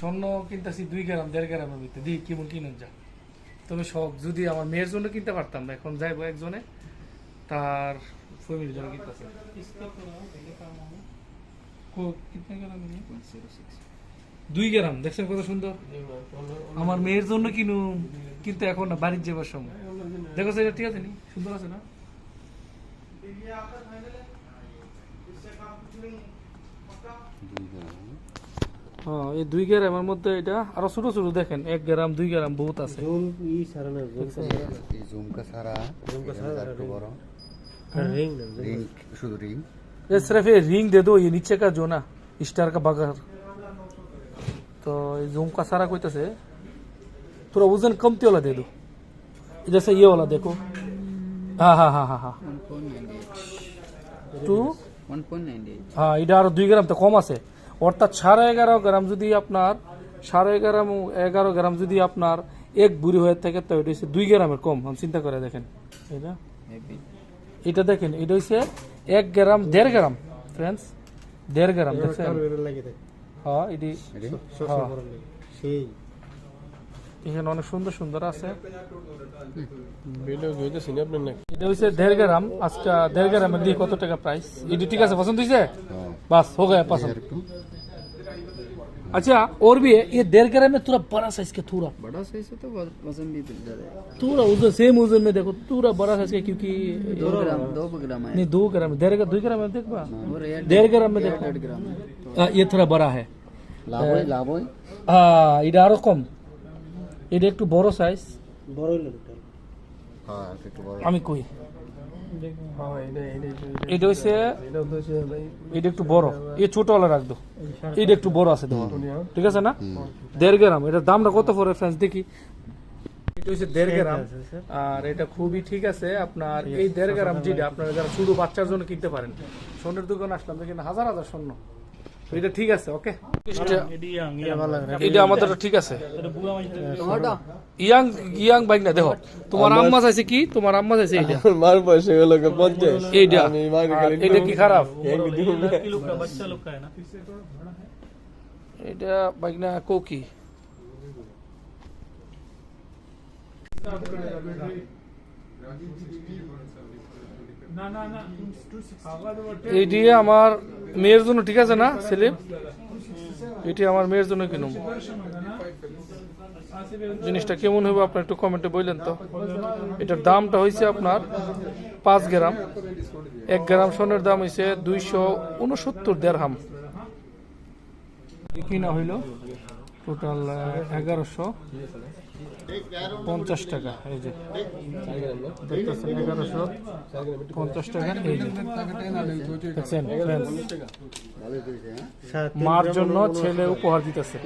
স্বর্ণ কিনতেছি দুই গ্রাম, দেড় গ্রামের ভিতরে দিই কেমন কিনুন যা। তবে শখ যদি আমার মেয়ের জন্য কিনতে পারতাম না এখন যাইবো একজনে, তার ফ্যামিলির জন্য কিনতেছে। দুই গ্রাম, দেখছেন কত সুন্দর? আমার মেয়ের জন্য কিনু কিন্তু এখন না, বাড়ির যাবার সময়। দেখো সেটা ঠিক আছে নি? সুন্দর আছে না? হ্যাঁ এই দুই গ্রামের মধ্যে এটা আরো ছোট ছোট দেখেন এক গ্রাম দুই গ্রাম বহুত আছে জুম ই সারা না জুম এই ঝুমকা ছাড়া ঝুমকা ছাড়া এখানে একটু বড় রিং না রিং শুধু রিং ये सिर्फ ये रिंग दे दो ये नीचे का जो ना स्टार का बगर तो ये जूम का सारा कोई तो से थोड़ा वजन कमती वाला दे दो जैसे ये वाला देखो हाँ हाँ हाँ हाँ हाँ টু ওয়ান পয়েন্ট নাইনটি হ্যাঁ এটা আরো দুই গ্রাম তো কম আছে অর্থাৎ সাড়ে এগারো গ্রাম যদি আপনার সাড়ে এগারো এগারো গ্রাম যদি আপনার এক বুড়ি হয়ে থাকে তো এটা হচ্ছে দুই গ্রামের কম। আমি চিন্তা করে দেখেন। এটা? এটা দেখেন এটা হচ্ছে এক গ্রাম দেড় গ্রাম। ফ্রেন্ডস দেড় গ্রাম দেখছেন? হ্যাঁ এটি সেই। এখানে অনেক সুন্দর সুন্দর আছে। এটা হচ্ছে দেড় গ্রাম আজকে দেড় গ্রামের দিয়ে কত টাকা প্রাইস এটি ঠিক আছে পছন্দ হয়েছে বাস हो गया पसंद একটু अच्छा और भी है ये डेढ़ ग्राम में थोड़ा बड़ा साइज का थोड़ा बड़ा साइज है तो वजन भी ज्यादा है थोड़ा उधर सेम वजन में देखो थोड़ा बड़ा साइज का क्योंकि दो ग्राम दो ग्राम है नहीं दो ग्राम डेढ़ ग्राम दो ग्राम में देख बा और ये डेढ़ ग्राम में देखो डेढ़ ग्राम है आ, ये थोड़ा बड़ा है লাভই লাভই হ্যাঁ এটা আরো কম এটা একটু বড় সাইজ বড় হইলো টোটাল হ্যাঁ একটু বড় আমি কই হ্যাঁ এটা এটা এটা হচ্ছে এটা তো সে ভাই এটা একটু বড়। এই ছোট ওলা এটা একটু বড় আছে তোমার। ঠিক আছে না? দেড় গ্রাম। এটার দামটা কত পড়ে ফ্রেন্স দেখি। এটা হচ্ছে দেড় গ্রাম। আর এটা খুবই ঠিক আছে। আপনার এই দেড় গ্রাম যেটা আপনারা যারা শুধু বাচ্চার জন্য কিনতে পারেন স্বর্ণের দোকান আসলাম দেখেন হাজার হাজার স্বর্ণ। এটা ঠিক আছে ওকে এটা আমাদের ঠিক আছে। ইয়াং ইয়াং বাইক না দেখো তোমার আম্মা চাইছে কি? তোমার আম্মা চাইছে এটা মার গেল কে পঞ্চাশ। এইটা। আমি এটা কি খারাপ? বাচ্চা এটা বাইক না কোকি। এটি আমার মেয়ের জন্য ঠিক আছে না সেলিম? এটি আমার মেয়ের জন্য কিনুম। জিনিসটা কেমন হবে আপনার একটু কমেন্টে বললেন তো। এটার দামটা হয়েছে আপনার পাঁচ গ্রাম। এক গ্রাম সোনের দাম হয়েছে দুইশো উনসত্তর দেড়হাম। কিনা হইল? টোটাল এগারোশো পঞ্চাশ টাকা এই যে। দেখতেছেন এগারোশো পঞ্চাশ টাকা এই যে। দেখছেন মার জন্য ছেলে উপহার দিতেছে।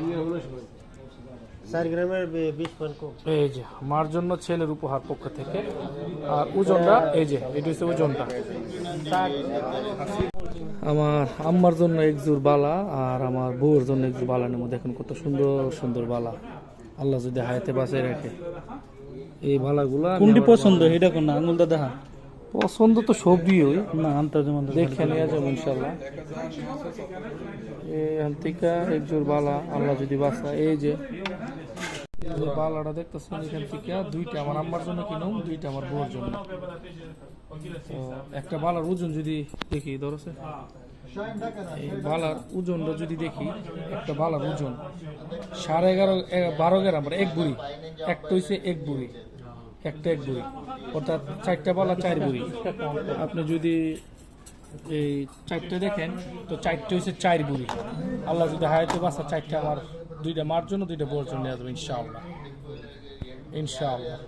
চার গ্রামের বিশ পয়েন্ট এই যে মার জন্য ছেলের উপহার পক্ষ থেকে। আর ওজনটা এই যে এটা হচ্ছে ওজনটা। আমার আম্মার জন্য এক জোর বালা আর আমার বউর জন্য এক জোর বালা নেব দেখুন কত সুন্দর সুন্দর বালা। আল্লাহ যদি হায়াতে বাঁচিয়ে রাখে। এই বালাগুলা কোনটি পছন্দ? এটা কোন আঙুলটা দেখা পছন্দ তো সবই ওই। না আনতে যেমন দেখে নিয়ে যাব ইনশাল্লাহ এখান থেকে এক জোর বালা আল্লাহ যদি বাসা এই যে বালাটা দেখতেছেন এখান থেকে দুইটা আমার আম্মার জন্য কিনুম দুইটা আমার বউর জন্য। তো একটা বালার ওজন যদি দেখি ধরছে। এই বালার ওজনটা যদি দেখি একটা বালার ওজন সাড়ে এগারো বারো গ্রাম মানে এক বুড়ি। একটা হইছে এক বুড়ি। একটা এক বুড়ি। অর্থাৎ চারটা বলা চার বুড়ি। আপনি যদি এই চারটে দেখেন তো চারটে হচ্ছে চার বুড়ি। আল্লাহ যদি হায়াতে বাসা চারটে আমার দুইটা মার জন্য দুইটা বোর জন্য নিয়ে আসবে ইনশাআল্লাহ। ইনশাআল্লাহ।